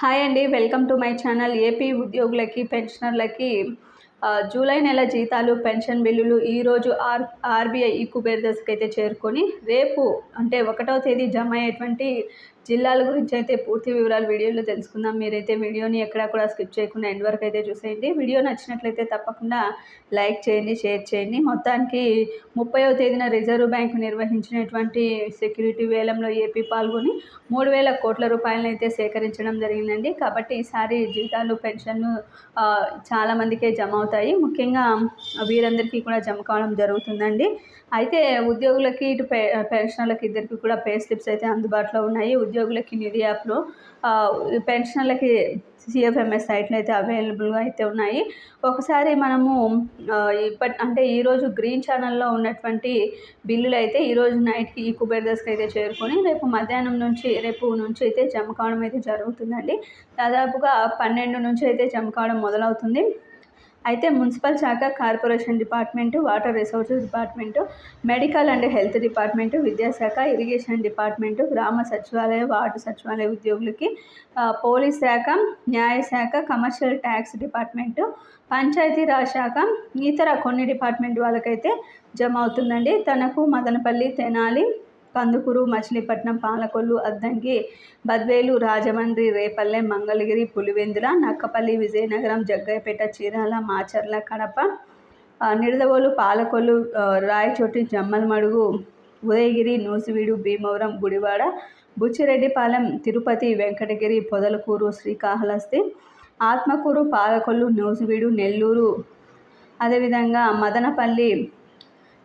Hi అండి. Welcome to my channel AP ఉద్యోగులకి పెన్షనర్లకి. జూలై నెల జీతాలు పెన్షన్ బిల్లులు ఈరోజు ఆర్ ఆర్బీఐ ఈ కుబేర్ దశకు అయితే చేరుకొని రేపు అంటే ఒకటవ తేదీ జమ అయ్యేటువంటి జిల్లాల గురించి అయితే పూర్తి వివరాలు వీడియోలో తెలుసుకుందాం. మీరైతే వీడియోని ఎక్కడా కూడా స్కిప్ చేయకుండా ఎండ్ వరకు అయితే చూసేయండి. వీడియో నచ్చినట్లయితే తప్పకుండా లైక్ చేయండి షేర్ చేయండి. మొత్తానికి ముప్పైవ తేదీన రిజర్వ్ బ్యాంకు నిర్వహించినటువంటి సెక్యూరిటీ వేలంలో ఏపీ పాల్గొని మూడు వేల కోట్ల రూపాయలను అయితే సేకరించడం జరిగిందండి. కాబట్టి ఈసారి జీతాలు పెన్షన్లు చాలామందికే జమ అవుతాయి. ముఖ్యంగా వీరందరికీ కూడా జమ కావడం జరుగుతుందండి. అయితే ఉద్యోగులకి ఇటు పె పెన్షనర్లకి ఇద్దరికి కూడా పే స్లిప్స్ అయితే అందుబాటులో ఉన్నాయి. ఉద్యోగులకి నిధి యాప్లో పెన్షన్లకి పెన్షనర్లకి సిఎఫ్ఎంఎస్ సైట్లు అయితే అవైలబుల్గా అయితే ఉన్నాయి. ఒకసారి మనము ఇప్పటి అంటే ఈరోజు గ్రీన్ ఛానల్లో ఉన్నటువంటి బిల్లులు అయితే ఈరోజు నైట్కి ఈ కుబేర్ దశకు అయితే చేరుకొని రేపు మధ్యాహ్నం నుంచి రేపు నుంచి అయితే జమ కావడం అయితే జరుగుతుందండి. దాదాపుగా పన్నెండు నుంచి అయితే జమ కావడం మొదలవుతుంది. అయితే మున్సిపల్ శాఖ corporation department water resources department medical and health department విద్యాశాఖ ఇరిగేషన్ డిపార్ట్మెంటు గ్రామ సచివాలయ వార్డు సచివాలయ ఉద్యోగులకి పోలీస్ శాఖ న్యాయశాఖ కమర్షియల్ ట్యాక్స్ డిపార్ట్మెంటు పంచాయతీరాజ్ శాఖ ఇతర కొన్ని డిపార్ట్మెంట్ వాళ్ళకైతే జమ అవుతుందండి. తనకు మదనపల్లి తెనాలి కందుకూరు మచిలీపట్నం పాలకొల్లు అద్దంకి బద్వేలు రాజమండ్రి రేపల్లె మంగళగిరి పులివెందుల నక్కపల్లి విజయనగరం జగ్గయ్యపేట చీరాల మాచర్ల కడప నిడదవోలు పాలకొల్లు రాయచోటి జమ్మలమడుగు ఉదయగిరి నూసివీడు భీమవరం గుడివాడ బుచ్చిరెడ్డిపాలెం తిరుపతి వెంకటగిరి పొదలకూరు శ్రీకాళహస్తి ఆత్మకూరు పాలకొల్లు నూసివీడు నెల్లూరు అదేవిధంగా మదనపల్లి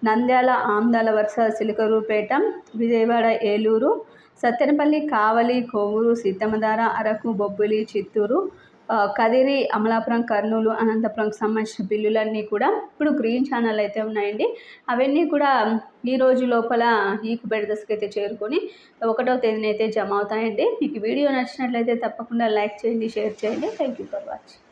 నంద్యాల ఆమ్దాల వరుస సిలికరూపేట విజయవాడ ఏలూరు సత్తెనపల్లి కావలి కొవ్వూరు సీతమ్మధార అరకు బొబ్బిలి చిత్తూరు కదిరి అమలాపురం కర్నూలు అనంతపురంకి సంబంధించిన బిల్లులన్నీ కూడా ఇప్పుడు గ్రీన్ ఛానల్ అయితే ఉన్నాయండి. అవన్నీ కూడా ఈ రోజు లోపల ఈ కుబేర్ దశకు అయితే చేరుకొని ఒకటో తేదీన అయితే జమ అవుతాయండి. మీకు వీడియో నచ్చినట్లయితే తప్పకుండా లైక్ చేయండి షేర్ చేయండి. Thank you for watching